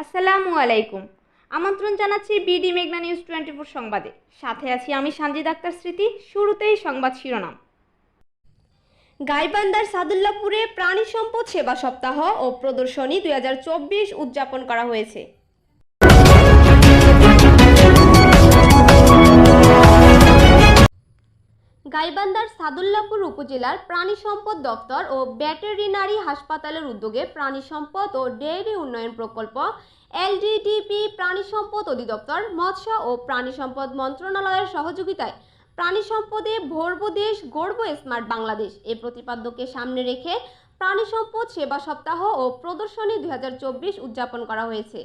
আসসালামু আলাইকুম। আমন্ত্রণ জানাচ্ছি বিডি মেঘনা নিউজ টোয়েন্টি ফোর সংবাদে। সাথে আছি আমি সানজিদ আক্তার স্মৃতি, শুরুতেই সংবাদ শিরোনাম। গাইবান্দার সাদুল্লাপুরে প্রাণী সম্পদ সেবা সপ্তাহ ও প্রদর্শনী দুই হাজার চব্বিশ উদযাপন করা হয়েছে। গাইবান্ধার সাদুল্লাপুর উপজেলার প্রাণী সম্পদ দপ্তর ও ভেটেরিনারি হাসপাতালের উদ্যোগে প্রাণী সম্পদ ও ডেয়ারি উন্নয়ন প্রকল্প এলডিডিপি প্রাণী সম্পদ অধিদপ্তর, মৎস্য ও প্রাণী সম্পদ মন্ত্রণালয়ের সহযোগিতায় প্রাণী সম্পদে ভরব দেশ গর্ব স্মার্ট বাংলাদেশ। এ প্রতিপাদ্যকে সামনে রেখে প্রাণী সম্পদ সেবা সপ্তাহ ও প্রদর্শনী দু হাজার চব্বিশ উদযাপন করা হয়েছে।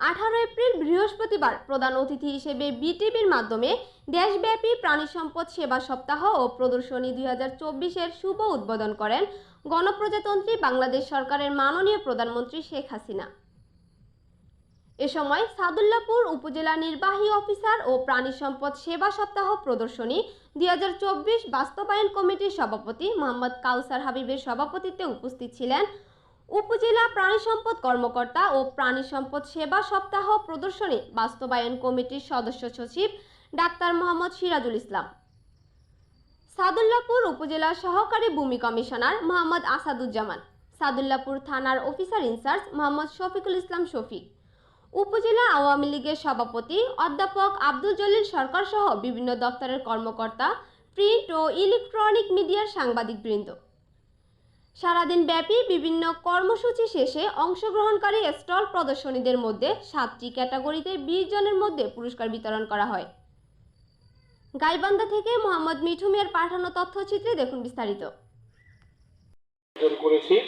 আঠারো এপ্রিল, বৃহস্পতিবার প্রধান অতিথি হিসেবে বিটিভির মাধ্যমে দেশব্যাপী প্রাণী সম্পদ সেবা সপ্তাহ ও প্রদর্শনী দুই হাজার চব্বিশের শুভ উদ্বোধন করেন গণপ্রজাতন্ত্রী বাংলাদেশ সরকারের মাননীয় প্রধানমন্ত্রী শেখ হাসিনা। এ সময় সাদুল্লাপুর উপজেলা নির্বাহী অফিসার ও প্রাণী সম্পদ সেবা সপ্তাহ প্রদর্শনী দুই হাজার চব্বিশ বাস্তবায়ন কমিটির সভাপতি মোহাম্মদ কাউসার হাবিবের সভাপতিত্বে উপস্থিত ছিলেন উপজেলা প্রাণী সম্পদ কর্মকর্তা ও প্রাণী সম্পদ সেবা সপ্তাহ প্রদর্শনী বাস্তবায়ন কমিটির সদস্য সচিব ডাক্তার মোহাম্মদ সিরাজুল ইসলাম। সাদুল্লাপুর উপজেলা সহকারী ভূমি কমিশনার মোহাম্মদ আসাদুজ্জামান, সাদুল্লাপুর থানার officer in charge Mohammad Shafiqul Islam Shafiq উপজেলা আওয়ামী লীগের সভাপতি অধ্যাপক আব্দুল জলিল সরকার সহ বিভিন্ন দপ্তরের কর্মকর্তা, প্রিন্ট ও ইলেকট্রনিক মিডিয়ার সাংবাদিকবৃন্দ। সারাদিন ব্যাপী বিভিন্ন কর্মসূচি শেষে অংশগ্রহণকারী স্টল প্রদর্শনীদের মধ্যে সাতটি ক্যাটাগরিতে বিশ জনের মধ্যে পুরস্কার বিতরণ করা হয়। গাইবান্ধা থেকে মোহাম্মদ মিঠু মিয়ার পাঠানো তথ্যচিত্রে দেখুন বিস্তারিত। করেছি।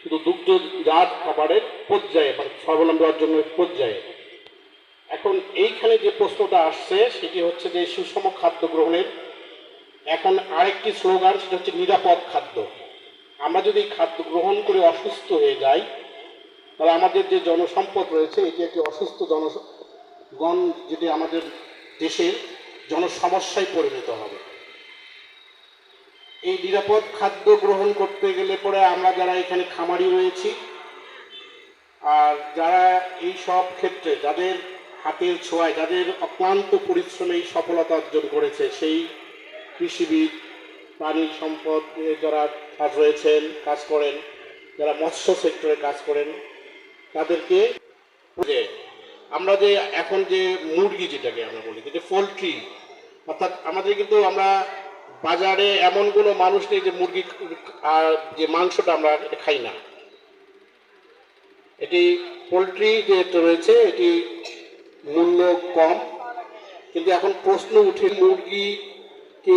শুধু দুগ্ধজাত খাবারের পর্যায়ে মানে স্বাবলম্বী পর্যায়ে। এখন এইখানে যে প্রশ্নটা আসছে, সেটি হচ্ছে যে সুষম খাদ্য গ্রহণের এখন আরেকটি স্লোগান, সেটা হচ্ছে নিরাপদ খাদ্য। আমরা যদি খাদ্য গ্রহণ করে অসুস্থ হয়ে যাই, তাহলে আমাদের যে জনসম্পদ রয়েছে, এটি একটি অসুস্থ জনগণ যেটি আমাদের দেশের জনসমস্যায় পরিণত হবে। এই নিরাপদ খাদ্য গ্রহণ করতে গেলে পরে আমরা যারা এখানে খামারি রয়েছি, আর যারা এই সব ক্ষেত্রে যাদের হাতের ছোঁয়ায়, যাদের অক্লান্ত পরিশ্রমে সফলতা অর্জন করেছে, সেই কৃষিবিদ প্রাণী সম্পদ যারা কাজ রয়েছেন, কাজ করেন, যারা মৎস্য সেক্টরে কাজ করেন, তাদেরকে আমরা যে এখন যে মুরগি যেটাকে আমরা বলি, যে পোলট্রি, অর্থাৎ আমাদের কিন্তু আমরা বাজারে এমন কোনো মানুষ নেই যে মুরগি আর যে মাংসটা আমরা খাই না। এটি পোলট্রি যে রয়েছে, এটি মূল্য কম। কিন্তু এখন প্রশ্ন উঠে মুরগি কে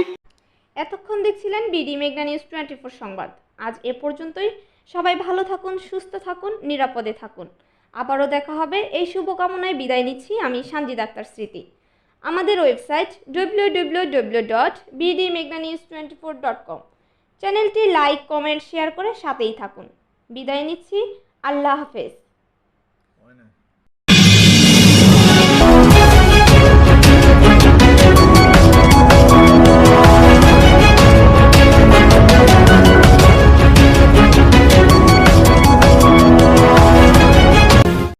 এতক্ষণ দেখছিলেন বিডি মেঘনা নিউজ টোয়েন্টি ফোর সংবাদ। আজ এ পর্যন্তই। সবাই ভালো থাকুন, সুস্থ থাকুন, নিরাপদে থাকুন। আবারও দেখা হবে। এই শুভকামনায় বিদায় নিচ্ছি আমি সানজিদ আক্তার স্মৃতি। আমাদের website W W W dot BD মেঘনা news twenty four dot com চ্যানেলটি লাইক, কমেন্ট, শেয়ার করে সাথেই থাকুন। বিদায় নিচ্ছি। আল্লাহ হাফেজ।